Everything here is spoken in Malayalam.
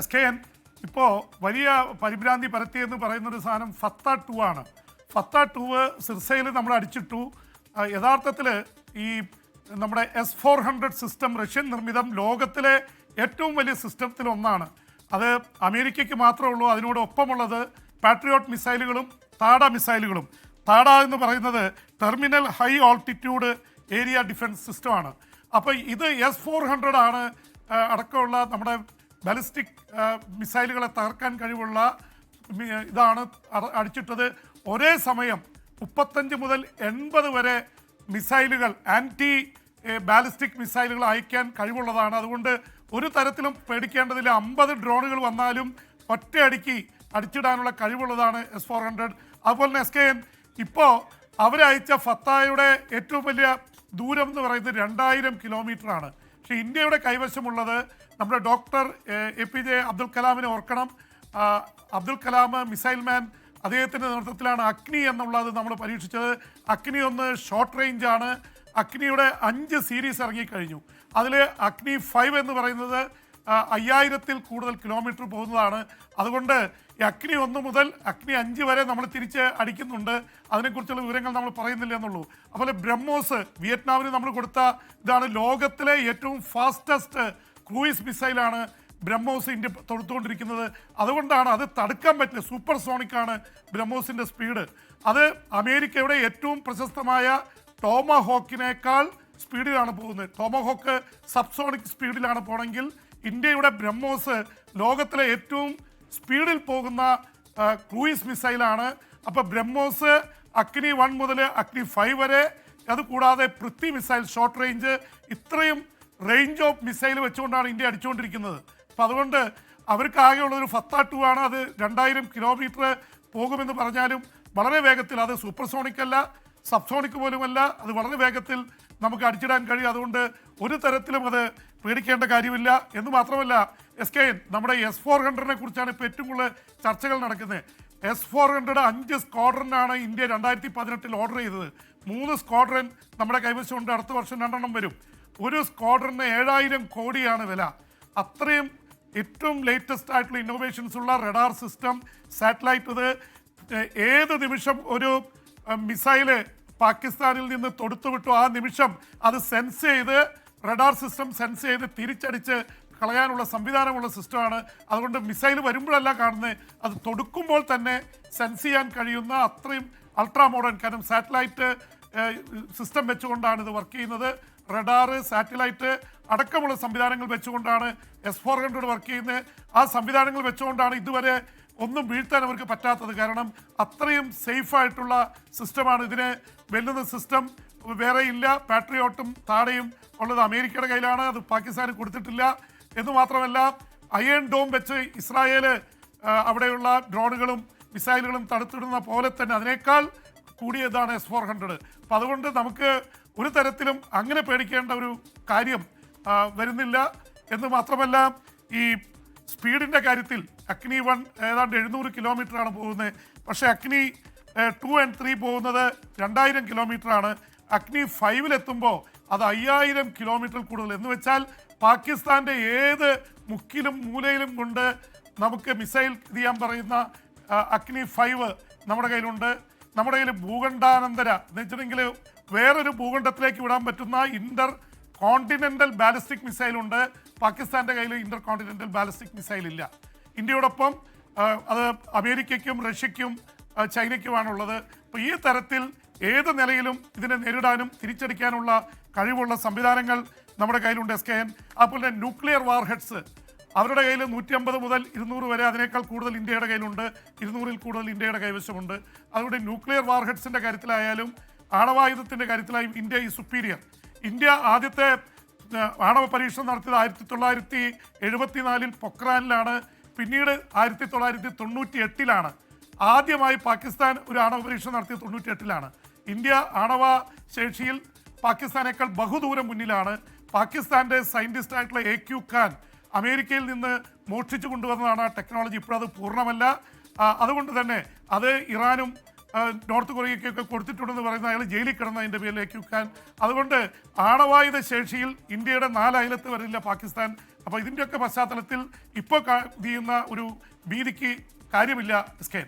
എസ് കെ എൻ ഇപ്പോൾ വലിയ പരിഭ്രാന്തി പരത്തിയെന്ന് പറയുന്ന ഒരു സാധനം ഫത്ത ടു ആണ്. ഫത്ത ടു സിർസയിൽ നമ്മൾ അടിച്ചിട്ടു. യഥാർത്ഥത്തിൽ ഈ നമ്മുടെ S four hundred system Russian നിർമ്മിതം ലോകത്തിലെ ഏറ്റവും വലിയ സിസ്റ്റത്തിൽ ഒന്നാണ്. അത് അമേരിക്കയ്ക്ക് മാത്രമേ ഉള്ളൂ അതിനോട് ഒപ്പമുള്ളത് പാട്രിയോട്ട് മിസൈലുകളും താട മിസൈലുകളും. താട എന്ന് പറയുന്നത് terminal high altitude area defence സിസ്റ്റമാണ് അപ്പോൾ ഇത് എസ് ഫോർ ഹൺഡ്രഡ് ആണ് അടക്കമുള്ള നമ്മുടെ ബാലിസ്റ്റിക് മിസൈലുകളെ തകർക്കാൻ കഴിവുള്ള ഇതാണ് അടിച്ചിട്ടത്. ഒരേ സമയം മുപ്പത്തഞ്ച് മുതൽ എൺപത് വരെ മിസൈലുകൾ ആന്റി ബാലിസ്റ്റിക് മിസൈലുകൾ അയക്കാൻ കഴിവുള്ളതാണ്. അതുകൊണ്ട് ഒരു തരത്തിലും പേടിക്കേണ്ടതില്ല. അമ്പത് ഡ്രോണുകൾ വന്നാലും ഒറ്റയടിക്ക് അടിച്ചിടാനുള്ള കഴിവുള്ളതാണ് എസ് ഫോർ ഹൺഡ്രഡ് അതുപോലെ തന്നെ എസ് കെ എൻ ഇപ്പോൾ അവരയച്ച ഫത്തായുടെ ഏറ്റവും വലിയ ദൂരം എന്ന് പറയുന്നത് രണ്ടായിരം കിലോമീറ്ററാണ്. പക്ഷേ ഇന്ത്യയുടെ കൈവശമുള്ളത് നമ്മുടെ doctor A P J Abdul കലാമിനെ ഓർക്കണം. അബ്ദുൽ കലാം മിസൈൽ മാൻ അദ്ദേഹത്തിന്റെ നേതൃത്വത്തിലാണ് അഗ്നി എന്നുള്ളത് നമ്മൾ പരീക്ഷിച്ചത്. അഗ്നി ഒന്ന് ഷോർട്ട് റേഞ്ച് ആണ്. അഗ്നിയുടെ അഞ്ച് സീരീസ് ഇറങ്ങിക്കഴിഞ്ഞു. അതിൽ അഗ്നി ഫൈവ് എന്ന് പറയുന്നത് അയ്യായിരത്തിൽ കൂടുതൽ കിലോമീറ്റർ പോകുന്നതാണ്. അതുകൊണ്ട് അഗ്നി ഒന്ന് മുതൽ അഗ്നി അഞ്ച് വരെ നമ്മൾ തിരിച്ച് അടിക്കുന്നുണ്ട്. അതിനെക്കുറിച്ചുള്ള വിവരങ്ങൾ നമ്മൾ പറയുന്നില്ല എന്നുള്ളൂ. അതുപോലെ ബ്രഹ്മോസ് വിയറ്റ്നാമിന് നമ്മൾ കൊടുത്ത ഇതാണ് ലോകത്തിലെ ഏറ്റവും ഫാസ്റ്റസ്റ്റ് ക്രൂയിസ് മിസൈലാണ് ബ്രഹ്മോസ് ഇന്ത്യ തൊടുത്തുകൊണ്ടിരിക്കുന്നത്. അതുകൊണ്ടാണ് അത് തടുക്കാൻ പറ്റില്ല. സൂപ്പർ സോണിക്കാണ് ബ്രഹ്മോസിന്റെ സ്പീഡ് അത് അമേരിക്കയുടെ ഏറ്റവും പ്രശസ്തമായ ടോമഹോക്കിനേക്കാൾ സ്പീഡിലാണ് പോകുന്നത്. ടോമഹോക്ക് സബ്സോണിക് സ്പീഡിലാണ് പോണെങ്കിൽ ഇന്ത്യയുടെ ബ്രഹ്മോസ് ലോകത്തിലെ ഏറ്റവും സ്പീഡിൽ പോകുന്ന ക്രൂയിസ് മിസൈലാണ്. അപ്പോൾ ബ്രഹ്മോസ് അഗ്നി വൺ മുതൽ അഗ്നി ഫൈവ് വരെ അതുകൂടാതെ പൃഥ്വി മിസൈൽ ഷോർട്ട് റേഞ്ച് ഇത്രയും റേഞ്ച് ഓഫ് മിസൈൽ വെച്ചുകൊണ്ടാണ് ഇന്ത്യ അടിച്ചുകൊണ്ടിരിക്കുന്നത്. അപ്പം അതുകൊണ്ട് അവർക്ക് ആകെയുള്ളൊരു ഫത്ത ടു ആണ് അത് രണ്ടായിരം കിലോമീറ്റർ പോകുമെന്ന് പറഞ്ഞാലും വളരെ വേഗത്തിൽ അത് സൂപ്പർസോണിക് അല്ല സബ്സോണിക് പോലുമല്ല അത് വളരെ വേഗത്തിൽ നമുക്ക് അടിച്ചിടാൻ കഴിയും. അതുകൊണ്ട് ഒരു തരത്തിലും അത് പേടിക്കേണ്ട കാര്യമില്ല. എന്ന് മാത്രമല്ല എസ് കെ എൻ നമ്മുടെ എസ് ഫോർ ഹൺഡ്രഡിനെ കുറിച്ചാണ് ഇപ്പോൾ ഏറ്റവും കൂടുതൽ ചർച്ചകൾ നടക്കുന്നത്. എസ് ഫോർ ഹൺഡ്രഡ് അഞ്ച് സ്ക്വാഡ്രനാണ് ഇന്ത്യ രണ്ടായിരത്തി പതിനെട്ടിൽ ഓർഡർ ചെയ്തത്. മൂന്ന് സ്ക്വാഡ്രൻ നമ്മുടെ കൈവശമുണ്ട്. അടുത്ത വർഷം രണ്ടെണ്ണം വരും. ഒരു സ്ക്വാഡ്രന് ഏഴായിരം കോടിയാണ് വില. അത്രയും ഏറ്റവും ലേറ്റസ്റ്റ് ആയിട്ടുള്ള ഇന്നോവേഷൻസ് ഉള്ള റഡാർ സിസ്റ്റം സാറ്റലൈറ്റ് ഇത് ഏത് നിമിഷം ഒരു മിസൈൽ പാകിസ്ഥാനിൽ നിന്ന് തൊടുത്തുവിട്ടു. ആ നിമിഷം അത് സെൻസ് ചെയ്ത് റഡാർ സിസ്റ്റം സെൻസ് ചെയ്ത് തിരിച്ചടിച്ച് കളയാനുള്ള സംവിധാനമുള്ള സിസ്റ്റമാണ് അതുകൊണ്ട് മിസൈൽ വരുമ്പോഴല്ല കാണുന്നത് അത് തൊടുക്കുമ്പോൾ തന്നെ സെൻസ് ചെയ്യാൻ കഴിയുന്ന അത്രയും അൾട്രാ മോഡേൺ കാരണം സാറ്റലൈറ്റ് സിസ്റ്റം വെച്ചുകൊണ്ടാണ് ഇത് വർക്ക് ചെയ്യുന്നത്. റഡാറ് സാറ്റലൈറ്റ് അടക്കമുള്ള സംവിധാനങ്ങൾ വെച്ചുകൊണ്ടാണ് എസ് ഫോർ ഹൺഡ്രഡ് വർക്ക് ചെയ്യുന്നത്. ആ സംവിധാനങ്ങൾ വെച്ചുകൊണ്ടാണ് ഇതുവരെ ഒന്നും വീഴ്ത്താൻ അവർക്ക് പറ്റാത്തത്. കാരണം അത്രയും സേഫായിട്ടുള്ള സിസ്റ്റമാണ് ഇതിനെ വെല്ലുന്ന സിസ്റ്റം വേറെ ഇല്ല. പാട്രിയോട്ടും താടയും ഉള്ളത് അമേരിക്കയുടെ കയ്യിലാണ്. അത് പാകിസ്ഥാന് കൊടുത്തിട്ടില്ല. എന്ന് മാത്രമല്ല അയൺ ഡോം വെച്ച് ഇസ്രായേൽ അവിടെയുള്ള ഡ്രോണുകളും മിസൈലുകളും തടുത്തിടുന്ന പോലെ തന്നെ അതിനേക്കാൾ കൂടിയതാണ് എസ് ഫോർ ഹൺഡ്രഡ് അപ്പം അതുകൊണ്ട് നമുക്ക് ഒരു തരത്തിലും അങ്ങനെ പേടിക്കേണ്ട ഒരു കാര്യം വരുന്നില്ല. എന്ന് മാത്രമല്ല ഈ സ്പീഡിന്റെ കാര്യത്തിൽ അഗ്നി വൺ ഏതാണ്ട് എഴുന്നൂറ് കിലോമീറ്ററാണ് പോകുന്നത്. പക്ഷേ അഗ്നി ടു ആൻഡ് ത്രീ പോകുന്നത് രണ്ടായിരം കിലോമീറ്ററാണ്. അഗ്നി ഫൈവിലെത്തുമ്പോൾ അത് അയ്യായിരം കിലോമീറ്റർ കൂടുതൽ. എന്ന് വെച്ചാൽ പാകിസ്ഥാന്റെ ഏത് മുക്കിലും മൂലയിലും കൊണ്ട് നമുക്ക് മിസൈൽ ഇത് ചെയ്യാൻ പറയുന്ന അഗ്നി ഫൈവ് നമ്മുടെ കയ്യിലുണ്ട്. നമ്മുടെ കയ്യിൽ ഭൂഖണ്ഡാനന്തര എന്ന് വെച്ചിട്ടുണ്ടെങ്കിൽ വേറൊരു ഭൂഖണ്ഡത്തിലേക്ക് വിടാൻ പറ്റുന്ന ഇന്റർ കോണ്ടിനെന്റൽ ബാലിസ്റ്റിക് മിസൈൽ ഉണ്ട്. പാകിസ്ഥാന്റെ കയ്യിൽ ഇന്റർ കോണ്ടിനെന്റൽ ബാലിസ്റ്റിക് മിസൈൽ ഇല്ല. ഇന്ത്യയോടൊപ്പം അത് അമേരിക്കയ്ക്കും റഷ്യയ്ക്കും ചൈനയ്ക്കുമാണുള്ളത്. അപ്പോൾ ഈ തരത്തിൽ ഏത് നിലയിലും ഇതിനെ നേരിടാനും തിരിച്ചടിക്കാനുള്ള കഴിവുള്ള സംവിധാനങ്ങൾ നമ്മുടെ കയ്യിലുണ്ട് എസ് കെ എൻ. അതുപോലെ ന്യൂക്ലിയർ വാർ ഹെഡ്സ് അവരുടെ കയ്യിൽ നൂറ്റി അമ്പത് മുതൽ ഇരുന്നൂറ് വരെ അതിനേക്കാൾ കൂടുതൽ ഇന്ത്യയുടെ കയ്യിലുണ്ട്. ഇരുന്നൂറിൽ കൂടുതൽ ഇന്ത്യയുടെ കൈവശമുണ്ട്. അതുകൊണ്ട് ന്യൂക്ലിയർ വാർഹെഡ്സിന്റെ കാര്യത്തിലായാലും ആണവായുധത്തിന്റെ കാര്യത്തിലായും ഇന്ത്യ ഈ സുപ്പീരിയർ ഇന്ത്യ ആദ്യത്തെ ആണവ പരീക്ഷണം നടത്തിയത് ആയിരത്തി തൊള്ളായിരത്തി എഴുപത്തിനാലിൽ പൊക്രാനിലാണ്. പിന്നീട് ആയിരത്തി തൊള്ളായിരത്തി തൊണ്ണൂറ്റി എട്ടിലാണ് ആദ്യമായി പാകിസ്ഥാൻ ഒരു ആണവ പരീക്ഷണം നടത്തിയത് തൊണ്ണൂറ്റി എട്ടിലാണ് ഇന്ത്യ ആണവ ശേഷിയിൽ പാകിസ്ഥാനേക്കാൾ ബഹുദൂരം മുന്നിലാണ്. പാകിസ്ഥാന്റെ സയന്റിസ്റ്റ് ആയിട്ടുള്ള എ ക്യു ഖാൻ അമേരിക്കയിൽ നിന്ന് മോഷ്ടിച്ചു കൊണ്ടുവന്നതാണ് ആ ടെക്നോളജി. ഇപ്പോഴത് പൂർണമല്ല. അതുകൊണ്ട് തന്നെ അത് ഇറാനും നോർത്ത് കൊറിയയ്ക്കൊക്കെ കൊടുത്തിട്ടുണ്ടെന്ന് പറയുന്ന അയാൾ ജയിലിൽ കിടന്നതിന്റെ എ ക്യു അതുകൊണ്ട് ആണവായുധ ശേഷിയിൽ ഇന്ത്യയുടെ നാല് അയലത്ത് വരില്ല പാകിസ്ഥാൻ. അപ്പോൾ ഇതിന്റെയൊക്കെ പശ്ചാത്തലത്തിൽ ഇപ്പോൾ ചെയ്യുന്ന ഒരു ഭീതിക്ക് കാര്യമില്ല കെ.